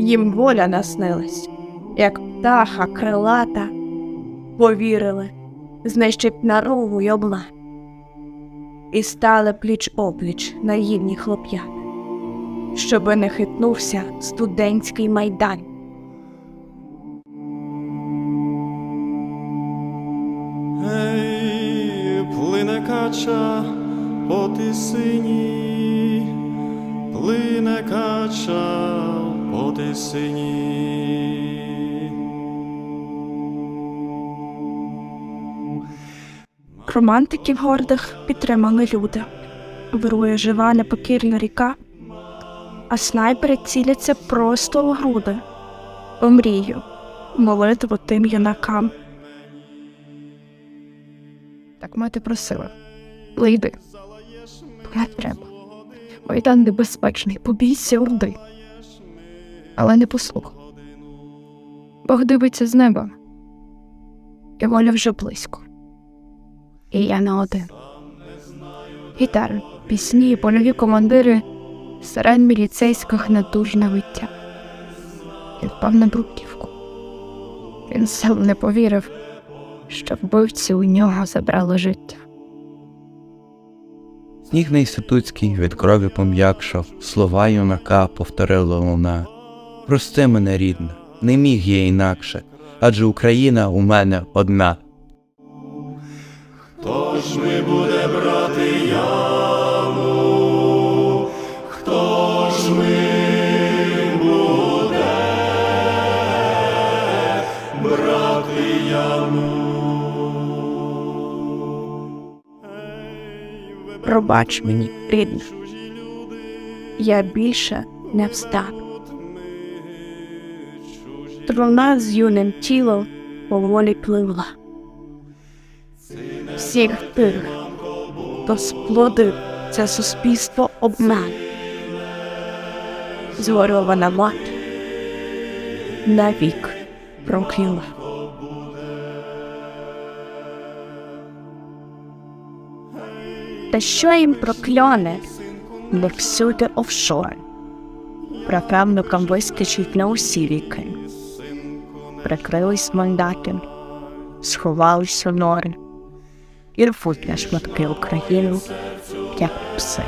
Їм воля наснилась, як птаха крилата, повірили, знищить наругу й обла. І стали пліч опліч наївні хлоп'ята, щоби не хитнувся студентський майдан. Ей, плине кача по тисині, по тисині. Романтиків гордих підтримали люди. Вирує жива непокірна ріка, а снайпери ціляться просто у груди. Омрію, молитву тим юнакам. Так мати просила. Лийди. Не треба. Майдан небезпечний, побійся орди. Але не послухав. Бог дивиться з неба. І воля вже близько. І я не один. Гітари, пісні, польові командири, сирен міліцейських натужне виття. І впав на бруківку. Він сам не повірив, що вбивці у нього забрали життя. Сніг не інститутський від крові пом'якшав, слова юнака повторила луна. Прости мене, рідна, не міг я інакше, адже Україна у мене одна. Хто ж ми буде брати яму? Хто ж ми буде брати яму? Пробач мені, рідна. Я більше не встану. Труна з юним тілом поволі пливла. Всіх тих, хто сплодив це суспільство обман. Згорьована мати навік прокляла. Та що їм прокляне, бо всюди офшор. Правнукам вистачить на усі віки. Прикрились мандатом, сховались у нори і рвуть на шматки Україну, як пси.